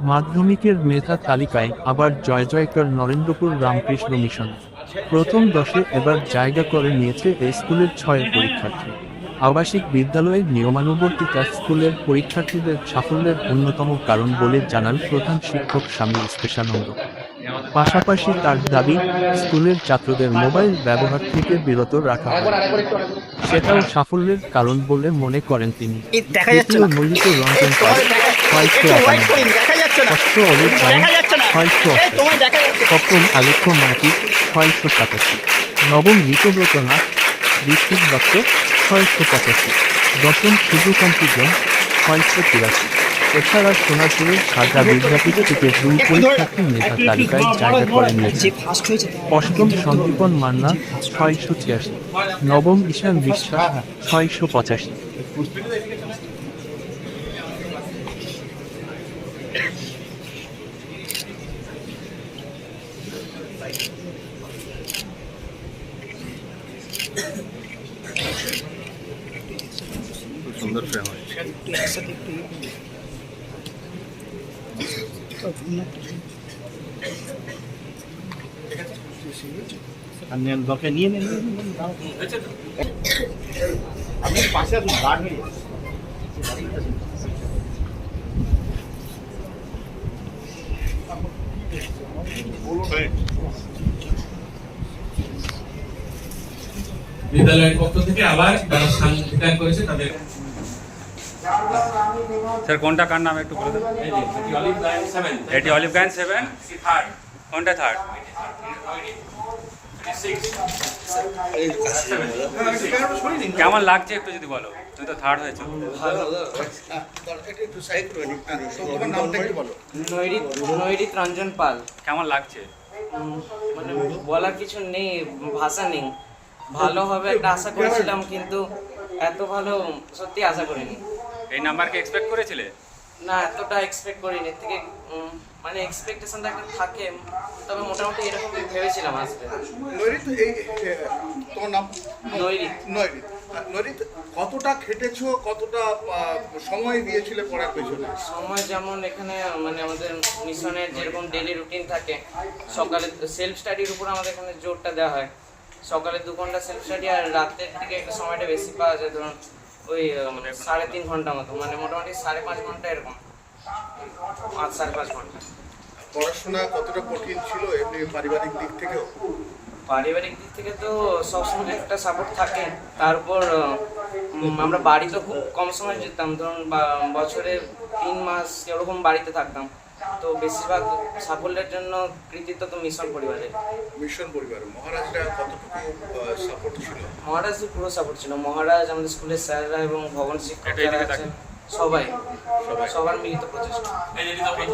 মাধ্যমিকের মেধা তালিকায় আবার জয় জয়কার নরেন্দ্রপুর রামকৃষ্ণ মিশন। প্রথম দশে এবার জায়গা করে নিয়েছে এই স্কুলের ছয় পরীক্ষার্থী। আবাসিক বিদ্যালয়ের নিয়মানুবর্তিতা স্কুলের পরীক্ষার্থীদের সাফল্যের অন্যতম কারণ বলে জানান প্রধান শিক্ষক স্বামী স্পেশানন্দ। পাশাপাশি তার দাবি স্কুলের ছাত্রদের মোবাইল ব্যবহার থেকে বিরত রাখা হয়। সেটাও সাফল্যের কারণ বলে মনে করেন তিনি। দেখা যাচ্ছে দ্বিতীয় না রঞ্জন পাল যাচ্ছে না। ষষ্ঠ অলিভ দেখা যাচ্ছে না। ছয়শো সপ্তম আলোক্য মাটি ছয়শো সাতাশি নবম ঋতব্রত নাথ ঋষিক দত্ত ছয়শো পঁচাশি দশম সূর্যকান্তি জন ছয়শো তিরাশি। এছাড়া সোনারপুরের সাজা বিদ্যাপীঠ থেকে দুই পরীক্ষার্থী মেধা তালিকায় জায়গা করে নিয়েছে অষ্টম সন্দীপন মান্না ছয়শো ছিয়াশি নবম ঈশান বিশ্বাস ছয়শো পঁচাশি একটু একসাথে একটু ইয়ে দরকার নিয়ে নেন। আপনি পাশে আসুন গার্ড হয়ে বিদ্যালয়ের পক্ষ থেকে আবার যারা স্থান অধিকার করেছে তাদের স্যার কোনটা কার নাম একটু বলে দেন? এটি অলিভ লাইন সেভেন কোনটা থার্ড কেমন লাগছে একটু যদি বলো? তুমি তো থার্ড হয়েছো। নৈরিত রঞ্জন পাল। কেমন লাগছে? মানে বলার কিছু নেই ভাষা নেই। ভালো হবে একটা আশা করেছিলাম কিন্তু এত ভালো সত্যি আশা করিনি। এই নাম্বার কি এক্সপেক্ট করেছিলে? না এতটা এক্সপেক্ট করিনি। এর থেকে মানে এক্সপেকটেশনটা একটা থাকে। তবে মোটামুটি এরকম ভেবেছিলাম আসবে নৈরিত এই তোমার নাম? নৈরিত নৈরিত নৈরিত কতটা খেটেছো কতটা সময় দিয়েছিলে পড়ার পেছনে? সময় যেমন এখানে মানে আমাদের মিশনের যেরকম ডেলি রুটিন থাকে সকালে সেলফ স্টাডির উপর আমাদের এখানে জোরটা দেওয়া হয়। সকালে দু ঘণ্টা সেলফ স্টাডি আর রাতের দিকে একটু সময়টা বেশি পাওয়া যায় ধরুন ওই মানে সাড়ে তিন ঘণ্টা মতো মানে মোটামুটি সাড়ে পাঁচ ঘণ্টা এরকম। পাঁচ সাড়ে পাঁচ ঘণ্টা। পড়াশোনা কতটা কঠিন ছিল এমনি পারিবারিক দিক থেকেও? পারিবারিক দিক থেকে তো সবসময় একটা সাপোর্ট থাকে। তারপর আমরা বাড়িতে খুব কম সময় যেতাম। ধরুন বছরে তিন মাস এরকম বাড়িতে থাকতাম। তো বেশিরভাগ সাফল্যের জন্য কৃতিত্ব তো মিশন পরিবারের। মিশন পরিবার মহারাজরা কতটুকু সাপোর্ট ছিল? মহারাজ পুরো সাপোর্ট ছিল। মহারাজ আমাদের স্কুলের স্যাররা এবং ভবন শিক্ষক যারা আছেন সবাই। সবার মিলিত প্রচেষ্টা। এই যে ঋতব্রত।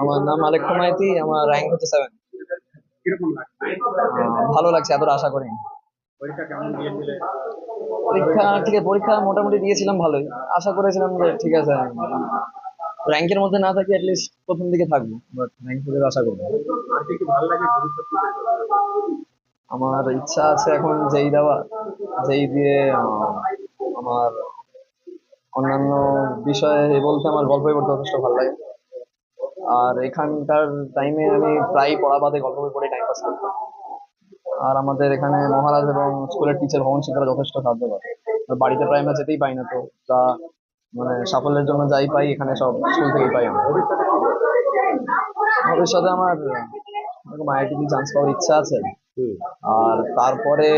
আমার নাম আলেক মাইতি আমার র্যাঙ্ক হচ্ছে সেভেন ভালো লাগছে এত আশা করিনি পরীক্ষা ঠিক আছে পরীক্ষা মোটামুটি দিয়েছিলাম ভালোই। আশা করেছিলাম যে ঠিক আছে র্যাঙ্কের মধ্যে না থাকি অ্যাটলিস্ট প্রথম দিকে থাকব। বাট র্যাঙ্ক থেকে আশা করব। আমার ইচ্ছা আছে এখন যেই দেওয়া, যেই দিয়ে আমার অন্যান্য বিষয়ে বলতে আমার গল্প বই পড়তে যথেষ্ট ভালো লাগে। আর এখানকার টাইমে আমি প্রায় পড়া বাদে গল্প পড়ে টাইম পাস করতাম আর আমাদের এখানে মহারাজ এবং স্কুলের টিচার ভবন শিক্ষারা যথেষ্ট সাহায্য করে। বাড়িতে প্রায় আমরা যেতেই পাই না তো তা মানে সাফল্যের জন্য যাই পাই এখানে সব স্কুল থেকেই পাই আমরা। ভবিষ্যতে আমার এরকম আইআইটি চান্স পাওয়ার ইচ্ছা আছে আর তারপরে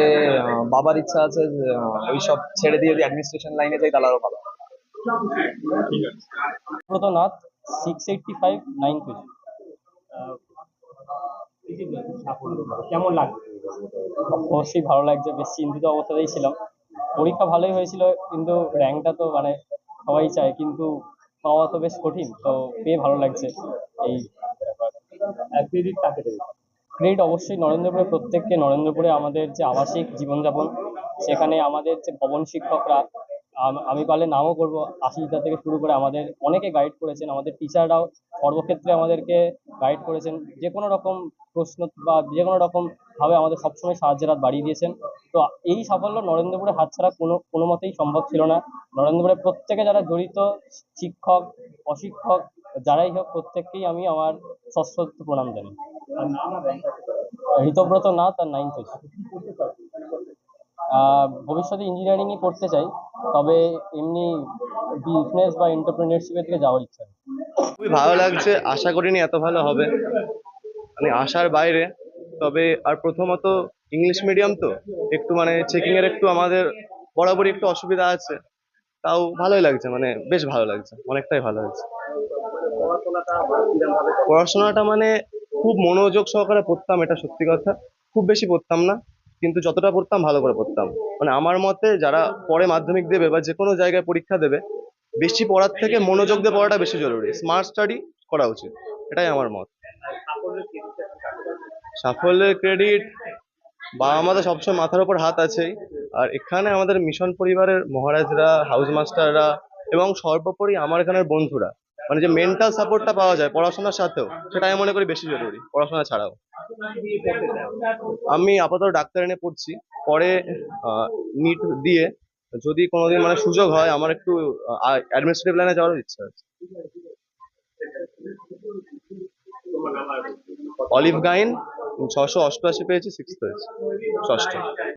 বাবার ইচ্ছা আছে যে আহ, ওইসব ছেড়ে দিয়ে যদি অ্যাডমিনিস্ট্রেশন লাইনে যাই তাহলে আরও ভালো। Bratanath six eighty five nine কেমন লাগবে অবশ্যই ভালো লাগছে বেশ চিন্তিত অবস্থাতেই ছিলাম। পরীক্ষা ভালোই হয়েছিল কিন্তু র্যাঙ্কটা তো মানে সবাই চায় কিন্তু পাওয়া তো বেশ কঠিন তো পেয়ে ভালো লাগছে এই ক্রেডিট কাকে দেবে? ক্রেডিট অবশ্যই নরেন্দ্রপুরে প্রত্যেককে নরেন্দ্রপুরে আমাদের যে আবাসিক জীবনযাপন সেখানে আমাদের যে ভবন শিক্ষকরা আমি পারলে নামও করব আশিসদা থেকে শুরু করে আমাদের অনেকে গাইড করেছেন আমাদের টিচাররাও সর্বক্ষেত্রে আমাদেরকে গাইড করেছেন, যে কোনো রকম প্রশ্ন বা যে কোনো রকম ভাবে আমাদের সবসময় সাহায্যের হাত বাড়িয়ে দিয়েছেন। তো এই সাফল্য নরেন্দ্রপুরে হাত ছাড়া কোনো কোনো মতেই সম্ভব ছিল না। নরেন্দ্রপুরে প্রত্যেকে যারা জড়িত শিক্ষক, অশিক্ষক, যারাই হোক, প্রত্যেককেই আমি আমার সশ্রদ্ধ প্রণাম জানি ঋতব্রত না, তার নাইন্থ হয়েছে। ভবিষ্যতে ইঞ্জিনিয়ারিংই করতে চাই, তবে এমনি বিজনেস বা এন্টারপ্রেনিয়ারশিপের দিকে যাওয়ার ইচ্ছা। খুবই ভালো লাগছে, আশা করিনি এত ভালো হবে। মানে আশার বাইরে, তবে আর প্রথমত ইংলিশ মিডিয়াম তো, একটু মানে চেকিং এর একটু আমাদের বরাবরই একটু অসুবিধা আছে। তাও ভালোই লাগছে মানে বেশ ভালো লাগছে, অনেকটাই ভালো লাগছে। পড়াশোনাটা মানে খুব মনোযোগ সহকারে পড়তাম, এটা সত্যি কথা। খুব বেশি পড়তাম না, কিন্তু যতটা পড়তাম ভালো করে পড়তাম। মানে আমার মতে যারা পরে মাধ্যমিক দেবে বা যে কোনো জায়গায় পরীক্ষা দেবে বেশি পড়ার থেকে মনোযোগ দিয়ে পড়াটা বেশি জরুরি। স্মার্ট স্টাডি করা উচিত। এটাই আমার মত। সাফল্যের ক্রেডিট বাবা তো সবসময় মাথার উপর হাত আছেই। আর এখানে আমাদের মিশন পরিবারের মহারাজরা হাউস মাস্টাররা এবং সর্বোপরি আমার এখানের বন্ধুরা মানে যে মেন্টাল সাপোর্টটা পাওয়া যায় পড়াশোনার সাথেও, সেটা আমি মনে করি বেশি জরুরি, পড়াশোনা ছাড়াও। আমি আপাতত ডাক্তার এনে পড়ছি। পরে নিট দিয়ে যদি কোনোদিন মানে সুযোগ হয়, আমার একটু অ্যাডমিনিস্ট্রেটিভ লাইনে যাওয়ার ইচ্ছা আছে। অলিভ গাইন ছশো অষ্টআশি পেয়েছি সিক্স হয়েছে ষষ্ঠ।